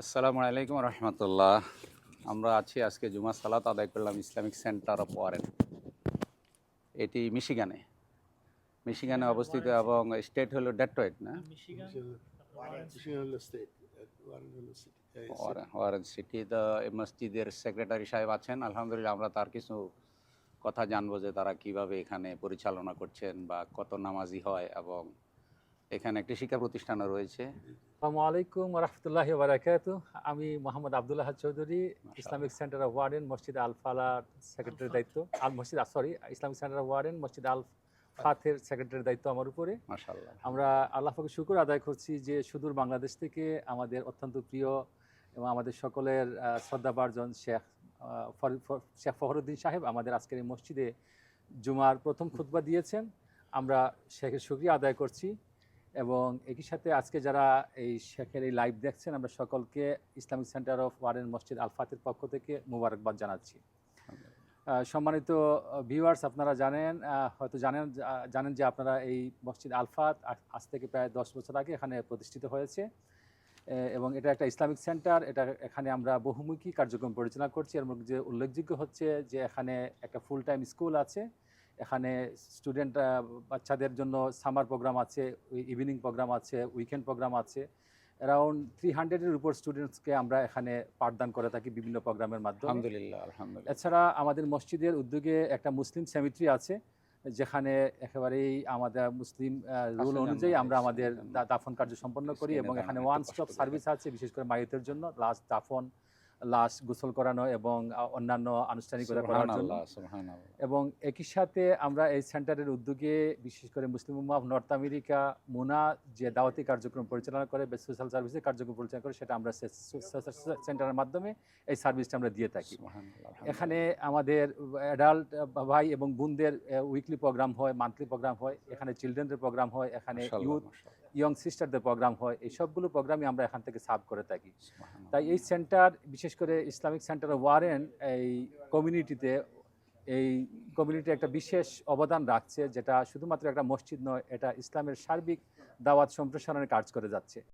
আসসালামু আলাইকুম রহমতুল্লাহ। আমরা আছি আজকে জুমা সালাত আদায় করলাম ইসলামিক সেন্টার অফ ওয়ারেন। এটি মিশিগানে। মিশিগানে অবস্থিত এবং স্টেট হলো ডেট্রয়েট, না. Warren City. তো মসজিদের সেক্রেটারি সাহেব আছেন, আলহামদুলিল্লাহ আমরা তার কিছু কথা জানব যে তারা কীভাবে এখানে পরিচালনা করছেন বা কত নামাজি হয় এবং এখানে একটি শিক্ষা প্রতিষ্ঠানও রয়েছে। আসসালামু আলাইকুম রহমতুল্লাহ বারাকাত আমি Mohammad Abdullah Chowdhury Islamic Center of Warren মসজিদ আল ফালার সেক্রেটারির দায়িত্ব। আল মসজিদ sorry Islamic Center of Warren মসজিদ আল ফাথের সেক্রেটারির দায়িত্ব আমার উপরে। আমরা আল্লাহ শুকুর আদায় করছি যে সুদূর বাংলাদেশ থেকে আমাদের অত্যন্ত প্রিয় এবং আমাদের সকলের আহ, শ্রদ্ধাভাজন শেখ শেখ ফখরুদ্দিন সাহেব আমাদের আজকের এই মসজিদে জুমার প্রথম খুতবা দিয়েছেন। আমরা শেখের শুক্রিয়া আদায় করছি। এবং একই সাথে আজকে যারা এই শেখের এই লাইভ দেখছেন, আমরা সকলকে ইসলামিক সেন্টার অফ ওয়ারেন মসজিদ আল ফাতের পক্ষ থেকে মুবারকবাদ জানাচ্ছি। সম্মানিত ভিউয়ার্স আপনারা জানেন হয়তো জানেন জানেন যে আপনারা এই মসজিদ আলফাত আজ- আজ থেকে প্রায় দশ বছর আগে এখানে প্রতিষ্ঠিত হয়েছে। এবং এটা একটা ইসলামিক সেন্টার এটা এখানে আমরা বহুমুখী কার্যক্রম পরিচালনা করছি। এর মধ্যে উল্লেখযোগ্য হচ্ছে যে এখানে একটা ফুল টাইম স্কুল আছে। এখানে স্টুডেন্ট বাচ্চাদের জন্য সামার প্রোগ্রাম আছে ইভিনিং প্রোগ্রাম আছে উইকেন্ড প্রোগ্রাম আছে। অ্যারাউন্ড থ্রি হান্ড্রেডের উপর স্টুডেন্টসকে আমরা এখানে পাঠদান করে থাকি বিভিন্ন প্রোগ্রামের মাধ্যমে। আলহামদুলিল্লাহ আলহামদুলিল্লাহ। এছাড়া আমাদের মসজিদের উদ্যোগে একটা মুসলিম সেমিট্রি আছে যেখানে একেবারেই আমাদের মুসলিম রুল অনুযায়ী আমরা আমাদের দাফন কার্য সম্পন্ন করি এবং এখানে ওয়ান স্টপ সার্ভিস আছে বিশেষ করে মাইতের জন্য লাস্ট দাফন লাশ গোসল করানো এবং অন্যান্য আনুষ্ঠানিকতা করার জন্য। এবং একই সাথে আমরা এই সেন্টারের উদ্যোগে বিশেষ করে মুসলিম অফ নর্থ আমেরিকা মোনা যে দাওয়াতি কার্যক্রম পরিচালনা করে বা সোশ্যাল সার্ভিসের কার্যক্রম পরিচালনা করে সেটা আমরা সেন্টারের মাধ্যমে এই সার্ভিসটা আমরা দিয়ে থাকি। এখানে আমাদের অ্যাডাল্ট ভাই এবং বোনদের উইকলি প্রোগ্রাম হয় মান্থলি প্রোগ্রাম হয় এখানে চিলড্রেনদের প্রোগ্রাম হয় এখানে ইউথ ইয়ং সিস্টারদের প্রোগ্রাম হয় এই সবগুলো প্রোগ্রামই আমরা এখান থেকে সার্ভ করে থাকি। তাই এই সেন্টার বিশেষ করে ইসলামিক সেন্টার ওয়ারেন এই কমিউনিটিতে, এই কমিউনিটি একটা বিশেষ অবদান রাখছে, যেটা শুধুমাত্র একটা মসজিদ নয়, এটা ইসলামের সার্বিক দাওয়াত সম্প্রসারণের কাজ করে যাচ্ছে।